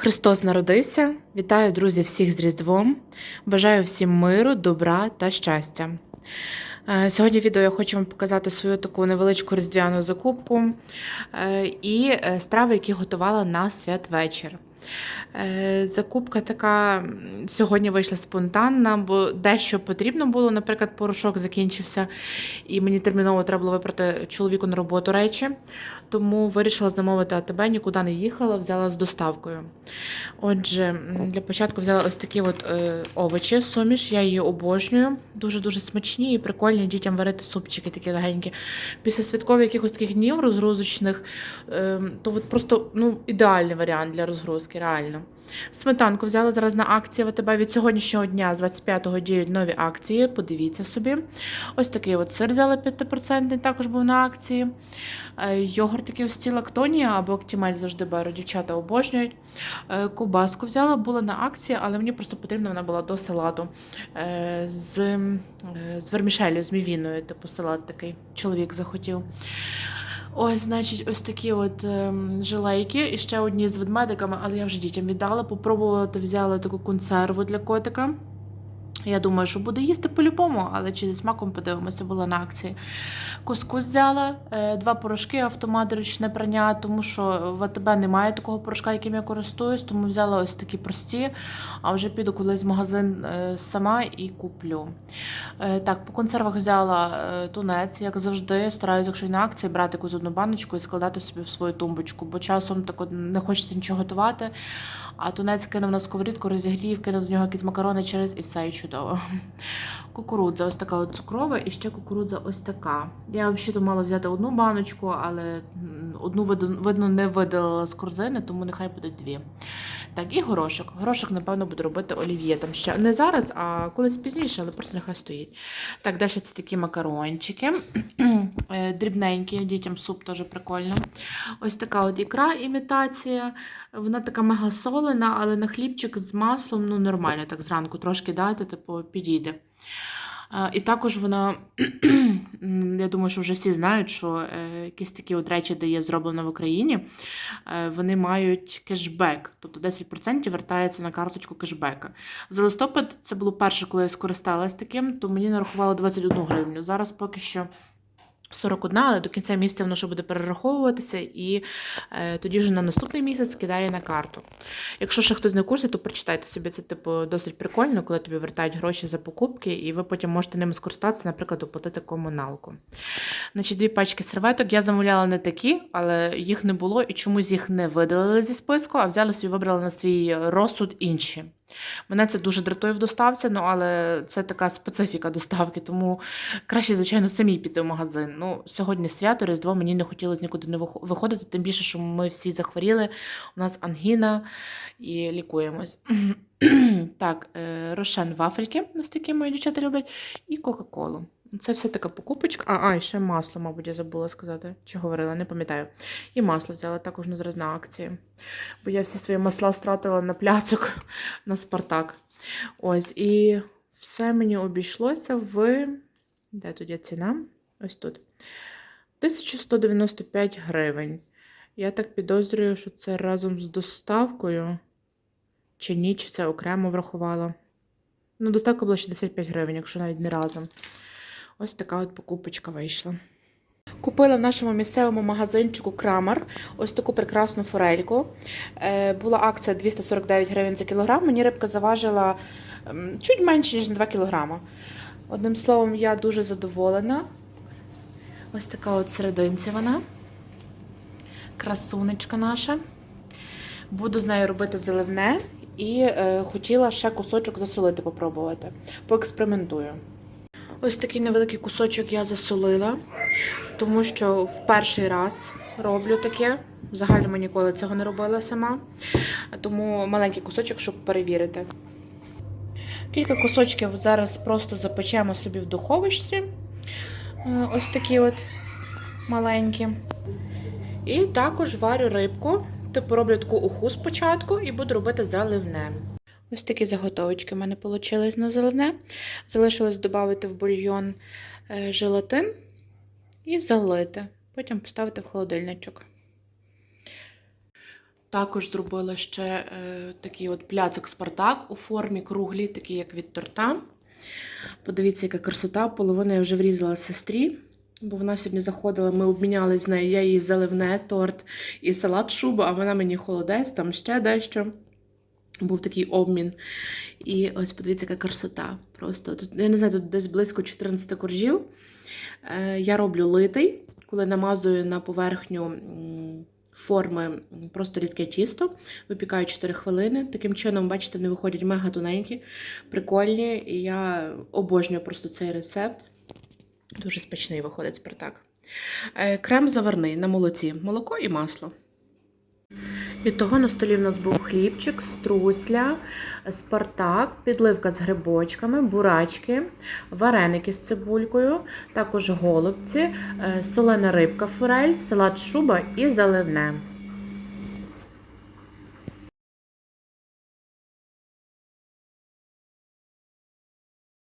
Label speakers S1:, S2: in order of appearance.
S1: Христос народився. Вітаю, друзі, всіх з Різдвом. Бажаю всім миру, добра та щастя. Е, Сьогодні в відео я хочу вам показати свою таку невеличку різдвяну закупку е, і е, страви, які готувала на святвечір. Е, Закупка така сьогодні вийшла спонтанна, бо дещо потрібно було. Наприклад, порошок закінчився, і мені терміново треба було випрати чоловіку на роботу речі. Тому вирішила замовити АТБ, нікуди не їхала, взяла з доставкою. Отже, для початку взяла ось такі от е, овочі, суміш, я її обожнюю. Дуже-дуже смачні і прикольні дітям варити супчики такі легенькі. Після святкових якихось таких днів розгрузочних, е, то от просто ну, ідеальний варіант для розгрузки, реально. Сметанку взяла зараз на акції в АТБ від сьогоднішнього дня, з 25-го діють нові акції. Подивіться собі. Ось такий от сир взяла 5%, також був на акції. Е, Йогурт такий ось ці або актімель завжди беру, дівчата обожнюють. Е, Ковбаску взяла, була на акції, але мені просто потрібна вона була до салату е, з, з вермішелью, з мівіною, типу салат такий. Чоловік захотів. Ось, значить, ось такі от ем, жилейки і ще одні з ведмедиками, але я вже дітям віддала. Попробувати взяла таку консерву для котика. Я думаю, що буде їсти по-любому, але чи зі смаком подивимося, була на акції. Кускус взяла, е, два порошки, автомат ручне прання, тому що в АТБ немає такого порошка, яким я користуюсь, тому взяла ось такі прості, а вже піду колись в магазин е, сама і куплю. Е, Так, по консервах взяла тунець, як завжди. Стараюся, якщо на акції, брати якусь одну баночку і складати собі в свою тумбочку, бо часом так не хочеться нічого готувати. А тунець кинув на сковорідку, розігрів, кинув до нього якісь макарони через і все, і чудово. Кукурудза ось така от цукрова, і ще кукурудза ось така. Я взагалі мала взяти одну баночку, але одну видно, не видалила з корзини, тому нехай будуть дві. Так, і горошок. Горошок, напевно, буду робити олів'є. Там ще не зараз, а колись пізніше, але просто нехай стоїть. Так, далі це такі макарончики. Е, Дрібненькі, дітям суп теж прикольно. Ось така от ікра імітація. Вона така мега солена, але на хлібчик з маслом ну нормально, так зранку трошки дати, типу, підійде. І також вона, я думаю, що вже всі знають, що е, якісь такі от речі, де є зроблено в Україні, е, вони мають кешбек, тобто 10% вертається на карточку кешбека. За листопад це було перше, коли я скористалась таким, то мені нарахувало 21 гривню. Зараз поки що 41, але до кінця місяця воно ще буде перераховуватися, і е, тоді вже на наступний місяць кидає на карту. Якщо ще хтось не в курсі, то прочитайте собі це типу досить прикольно, коли тобі вертають гроші за покупки, і ви потім можете ними скористатися, наприклад, оплатити комуналку. Значить, дві пачки серветок. Я замовляла не такі, але їх не було і чомусь їх не видалили зі списку, а взяли собі, вибрали на свій розсуд інші. Мене це дуже дратує в доставці, ну але це така специфіка доставки, тому краще, звичайно, самі піти в магазин. Ну, сьогодні свято, Різдво, мені не хотілося нікуди не виходити, тим більше, що ми всі захворіли. У нас ангіна і лікуємось. так, е, рошен вафельки, настільки мої дівчата люблять, і Кока-Колу. Це все така покупочка. А, а, і ще масло, мабуть, я забула сказати. Чи говорила, не пам'ятаю. І масло взяла також на зараз на акції. Бо я всі свої масла стратила на пляцок на Спартак. Ось, і все мені обійшлося в. Де є ціна? Ось тут. 1195 гривень. Я так підозрюю, що це разом з доставкою. Чи ні, чи це окремо врахувала. Ну, доставка була 65 гривень, якщо навіть не разом. Ось така от покупочка вийшла. Купила в нашому місцевому магазинчику Крамар ось таку прекрасну форельку. Е, була акція 249 гривень за кілограм. Мені рибка заважила чуть менше, ніж на 2 кілограма. Одним словом, я дуже задоволена. Ось така от серединці вона. Красунечка наша. Буду з нею робити заливне і е, хотіла ще кусочок засолити, попробувати. Поекспериментую. Ось такий невеликий кусочок я засолила, тому що в перший раз роблю таке. В загальному ніколи цього не робила сама. Тому маленький кусочок, щоб перевірити. Кілька кусочків зараз просто запечемо собі в духовочці. Е, Ось такі от маленькі. І також варю рибку. Типу роблю таку уху спочатку і буду робити заливне. Ось такі заготовочки в мене вийшли на заливне. Залишилось додати в бульйон е, желатин і залити. Потім поставити в холодильничок. Також зробила ще е, такий от пляцок Спартак у формі круглій, такий як від торта. Подивіться, яка красота. Половину я вже врізала сестрі, бо вона сьогодні заходила, ми обмінялись з нею. Я їй заливне торт і салат шуба, а вона мені холодець, там ще дещо. Був такий обмін. І ось подивіться, яка красота. Просто тут, я не знаю, тут десь близько 14 коржів. Е, я роблю литий, коли намазую на поверхню форми просто рідке тісто, випікаю 4 хвилини. Таким чином, бачите, вони виходять мега тоненькі, прикольні. І я обожнюю просто цей рецепт. Дуже смачний виходить Спартак. Е, Крем заварний на молоці, молоко і масло. Від того на столі в нас був хлібчик, струсля, спартак, підливка з грибочками, бурачки, вареники з цибулькою, також голубці, е, солена рибка форель, салат шуба і заливне.